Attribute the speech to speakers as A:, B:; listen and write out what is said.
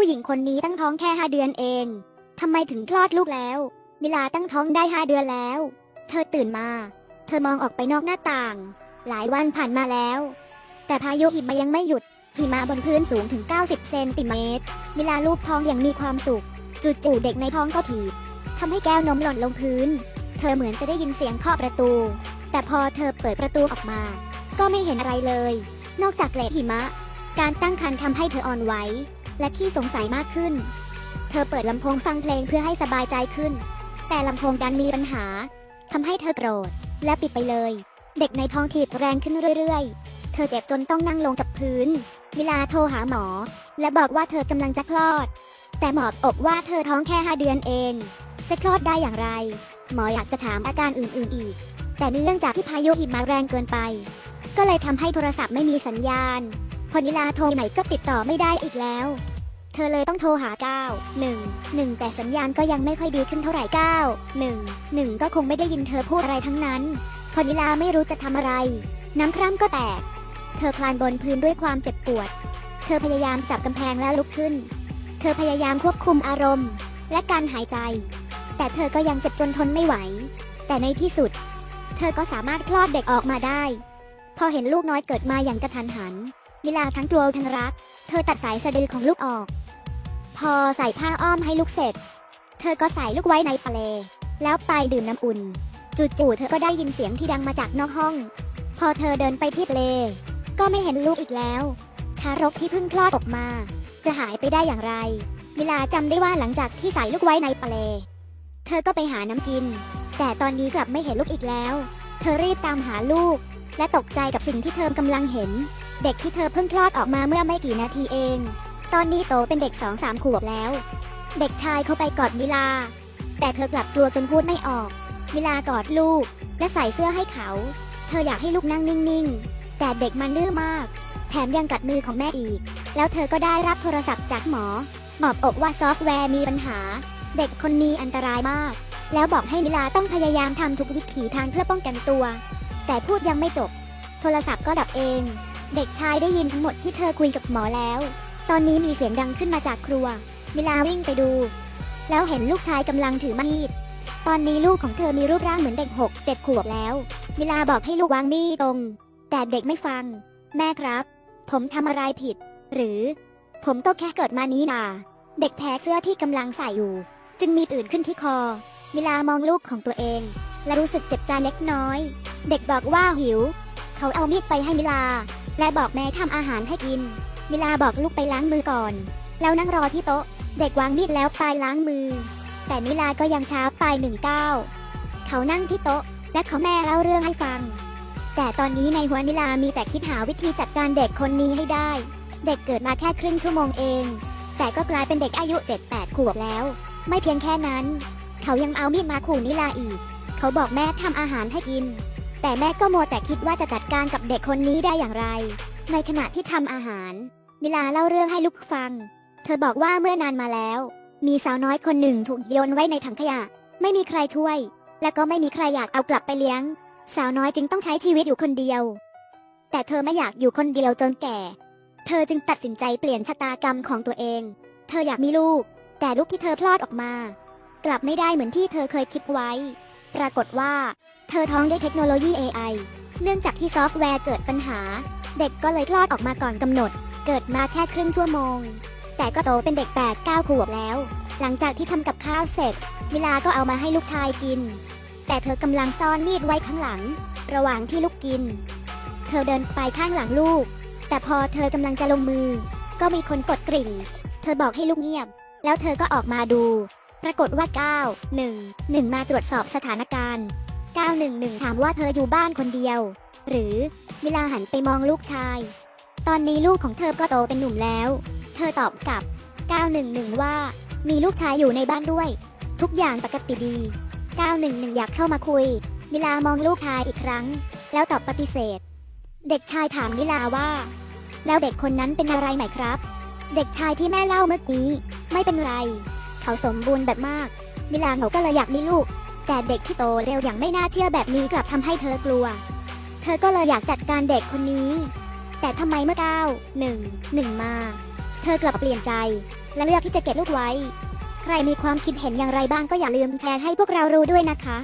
A: ผู้หญิงคนนี้ตั้งท้องแค่ห้าเดือนเอง ทำไมถึงคลอดลูกแล้ว มิลาตั้งท้องได้ห้าเดือนแล้ว เธอตื่นมา เธอมองออกไปนอกหน้าต่าง หลายวันผ่านมาแล้ว แต่พายุหิมะยังไม่หยุด หิมะบนพื้นสูงถึง 90 เซนติเมตร มิลาลูบท้องอย่างมีความสุข จู่ๆเด็กในท้องก็ถีบทำให้แก้วนมหล่นลงพื้น เธอเหมือนจะได้ยินเสียงเคาะประตู แต่พอเธอเปิดประตูออกมา ก็ไม่เห็นอะไรเลย นอกจากเกล็ดหิมะ การตั้งครรภ์ทำให้เธออ่อนไหว และขี้สงสัยมากขึ้น เธอเปิดลำโพงฟังเพลงเพื่อให้สบายใจขึ้น แต่ลำโพงดันมีปัญหาทำให้เธอโกรธ และปิดไปเลย เด็กในท้องถีบแรงขึ้นเรื่อยๆ เธอเจ็บจนต้องนั่งลงกับพื้นมิลาโทรหาหมอ และบอกว่าเธอกำลังจะคลอด แต่หมอบอกว่าเธอท้องแค่5เดือนเอง จะคลอดได้อย่างไร หมออยากจะถามอาการอื่นๆอีก แต่เนื่องจากที่พายุหิมะแรงเกินไป ก็เลยทำให้โทรศัพท์ไม่มีสัญญาณ พอนิลาโทรใหม่ก็ติดต่อไม่ได้อีกแล้ว เธอเลยต้องโทรหา 9 1 1 แต่สัญญาณก็ยังไม่ค่อยดีขึ้นเท่าไหร่ 9 1 1 ก็คงไม่ได้ยินเธอพูดอะไรทั้งนั้น พอนิลาไม่รู้จะทำอะไร น้ำคร่ำก็แตก เธอคลานบนพื้นด้วยความเจ็บปวด เธอพยายามจับกำแพงแล้วลุกขึ้น เธอพยายามควบคุมอารมณ์ และการหายใจ แต่เธอก็ยังเจ็บจนทนไม่ไหว แต่ในที่สุด เธอก็สามารถคลอดเด็กออกมาได้ พอเห็นลูกน้อยเกิดมาอย่างกระทันหัน มิลาทั้งกลัวทั้งรัก เธอตัดสายสะดือของลูกออก พอใส่ผ้าอ้อมให้ลูกเสร็จ เธอก็ใส่ลูกไว้ในปะเล แล้วไปดื่มน้ำอุ่น จู่ๆเธอก็ได้ยินเสียงที่ดังมาจากนอกห้อง พอเธอเดินไปที่เปลก็ไม่เห็นลูกอีกแล้ว ทารกที่เพิ่งคลอดออกมา จะหายไปได้อย่างไร มิลาจำได้ว่าหลังจากที่ใส่ลูกไว้ในปะเล เธอก็ไปหาน้ำกิน แต่ตอนนี้กลับไม่เห็นลูกอีกแล้ว เธอรีบตามหาลูก และตกใจกับสิ่งที่เธอกำลังเห็น เด็กที่เธอเพิ่งคลอดออกมาเมื่อไม่กี่นาทีเอง ตอนนี้โตเป็นเด็กสองสามขวบแล้ว เด็กชายเข้าไปกอดมิลา แต่เธอกลับกลัวจนพูดไม่ออก มิลากอดลูก และใส่เสื้อให้เขา เธออยากให้ลูกนั่งนิ่งๆ แต่เด็กมันดื้อมาก แถมยังกัดมือของแม่อีก แล้วเธอก็ได้รับโทรศัพท์จากหมอหมอบอกว่าซอฟต์แวร์มีปัญหา เด็กคนนี้อันตรายมาก แล้วบอกให้มิลาต้องพยายามทำทุกวิถีทางเพื่อป้องกันตัว แต่พูดยังไม่จบ โทรศัพท์ก็ดับเอง เด็กชายได้ยินทั้งหมดที่เธอคุยกับหมอแล้ว ตอนนี้มีเสียงดังขึ้นมาจากครัว มิลาวิ่งไปดู แล้วเห็นลูกชายกำลังถือมีด ตอนนี้ลูกของเธอมีรูปร่างเหมือนเด็กหกเจ็ดขวบแล้ว มิลาบอกให้ลูกวางมีดลง แต่เด็กไม่ฟัง แม่ครับ ผมทำอะไรผิด หรือ ผมก็แค่เกิดมานี้นาเด็กแพ้เสื้อที่กำลังใส่อยู่ จึงมีผื่นขึ้นที่คอ มิลามองลูกของตัวเอง และรู้สึกเจ็บใจเล็กน้อย เด็กบอกว่าหิว เขาเอามีดไปให้มิลา และบอกแม่ทำอาหารให้กินมิลาบอกลูกไปล้างมือก่อน แล้วนั่งรอที่โต๊ะ เด็กวางมีดแล้วไปล้างมือ แต่มิลาก็ยังช้าไปหนึ่งเก้าเขานั่งที่โต๊ะ และเขาแม่เล่าเรื่องให้ฟัง แต่ตอนนี้ในหัวมิลามีแต่คิดหาวิธีจัดการเด็กคนนี้ให้ได้ เด็กเกิดมาแค่ครึ่งชั่วโมงเอง แต่ก็กลายเป็นเด็กอายุ 7-8 ขวบแล้ว ไม่เพียงแค่นั้น เขายังเอามีดมาขู่นิลาอีก เขาบอกแม่ทำอาหารให้กิน แต่แม่ก็มัวแต่คิดว่าจะจัดการกับเด็กคนนี้ได้อย่างไร ในขณะที่ทำอาหาร มิลาเล่าเรื่องให้ลูกฟัง เธอบอกว่าเมื่อนานมาแล้ว มีสาวน้อยคนหนึ่งถูกโยนไว้ในถังขยะ ไม่มีใครช่วย และก็ไม่มีใครอยากเอากลับไปเลี้ยง สาวน้อยจึงต้องใช้ชีวิตอยู่คนเดียว แต่เธอไม่อยากอยู่คนเดียวจนแก่ เธอจึงตัดสินใจเปลี่ยนชะตากรรมของตัวเอง เธออยากมีลูก แต่ลูกที่เธอพลอดออกมา กลับไม่ได้เหมือนที่เธอเคยคิดไว้ ปรากฏว่า เธอท้องด้วยเทคโนโลยี AI เนื่องจากที่ซอฟต์แวร์เกิดปัญหา เด็กก็เลยคลอดออกมาก่อนกำหนด เกิดมาแค่ครึ่งชั่วโมง แต่ก็โตเป็นเด็ก 8 9 ขวบแล้ว หลังจากที่ทำกับข้าวเสร็จ มิลาก็เอามาให้ลูกชายกิน แต่เธอกำลังซ่อนมีดไว้ข้างหลัง ระหว่างที่ลูกกิน เธอเดินไปข้างหลังลูก แต่พอเธอกำลังจะลงมือ ก็มีคนกดกริ่ง เธอบอกให้ลูกเงียบ แล้วเธอก็ออกมาดู ปรากฏว่า 9 1 1 มาตรวจสอบสถานการณ์ 911 ถามว่าเธออยู่บ้านคนเดียว หรือเวลาหันไปมองลูกชาย ตอนนี้ลูกของเธอก็โตเป็นหนุ่มแล้ว เธอตอบกลับ 911 ว่า มีลูกชายอยู่ในบ้านด้วย ทุกอย่างปกติดี 911 อยากเข้ามาคุย มิลามองลูกชายอีกครั้ง แล้วตอบปฏิเสธ เด็กชายถามมิลาว่า แล้วเด็กคนนั้นเป็นอะไรไหมครับ เด็กชายที่แม่เล่าเมื่อกี้ ไม่เป็นไร เขาสมบูรณ์แบบมาก มิลาเขาก็เลยอยากมีลูก แต่เด็กที่โตเร็วอย่างไม่น่าเชื่อแบบนี้กลับทำให้เธอกลัว เธอก็เลยอยากจัดการเด็กคนนี้ แต่ทำไมเมื่อก้าวหนึ่งหนึ่งมา เธอกลับเปลี่ยนใจ และเลือกที่จะเก็บลูกไว้ ใครมีความคิดเห็นอย่างไรบ้างก็อย่าลืมแชร์ให้พวกเรารู้ด้วยนะคะ